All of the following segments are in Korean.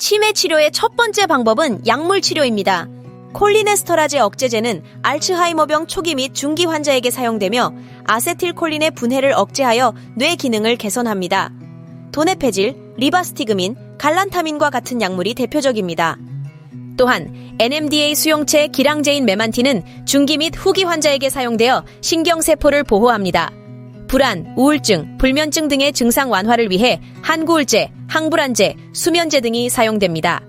치매 치료의 첫 번째 방법은 약물 치료입니다. 콜리네스터라제 억제제는 알츠하이머병 초기 및 중기 환자에게 사용되며 아세틸콜린의 분해를 억제하여 뇌 기능을 개선합니다. 도네페질, 리바스티그민, 갈란타민과 같은 약물이 대표적입니다. 또한 NMDA 수용체 기량제인 메만틴은 중기 및 후기 환자에게 사용되어 신경세포를 보호합니다. 불안, 우울증, 불면증 등의 증상 완화를 위해 한구울제, 항불안제, 수면제 등이 사용됩니다.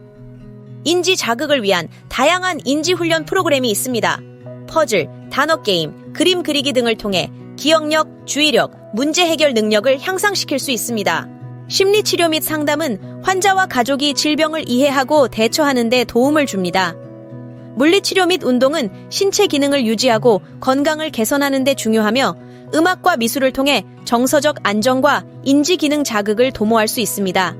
인지 자극을 위한 다양한 인지 훈련 프로그램이 있습니다. 퍼즐, 단어 게임, 그림 그리기 등을 통해 기억력, 주의력, 문제 해결 능력을 향상시킬 수 있습니다. 심리 치료 및 상담은 환자와 가족이 질병을 이해하고 대처하는 데 도움을 줍니다. 물리치료 및 운동은 신체 기능을 유지하고 건강을 개선하는 데 중요하며 음악과 미술을 통해 정서적 안정과 인지 기능 자극을 도모할 수 있습니다.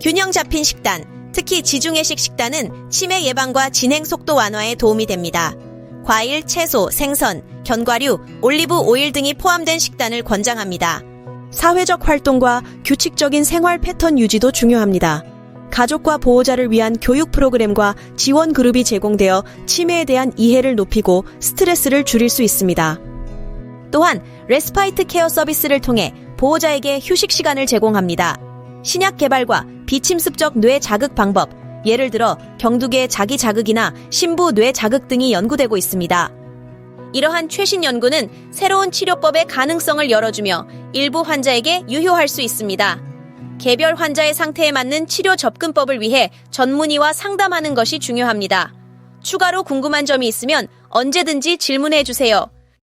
균형 잡힌 식단, 특히 지중해식 식단은 치매 예방과 진행 속도 완화에 도움이 됩니다. 과일, 채소, 생선, 견과류, 올리브 오일 등이 포함된 식단을 권장합니다. 사회적 활동과 규칙적인 생활 패턴 유지도 중요합니다. 가족과 보호자를 위한 교육 프로그램과 지원 그룹이 제공되어 치매에 대한 이해를 높이고 스트레스를 줄일 수 있습니다. 또한 레스파이트 케어 서비스를 통해 보호자에게 휴식 시간을 제공합니다. 신약 개발과 비침습적 뇌 자극 방법, 예를 들어 경두계 자기 자극이나 신부 뇌 자극 등이 연구되고 있습니다. 이러한 최신 연구는 새로운 치료법의 가능성을 열어주며 일부 환자에게 유효할 수 있습니다. 개별 환자의 상태에 맞는 치료 접근법을 위해 전문의와 상담하는 것이 중요합니다. 추가로 궁금한 점이 있으면 언제든지 질문해 주세요.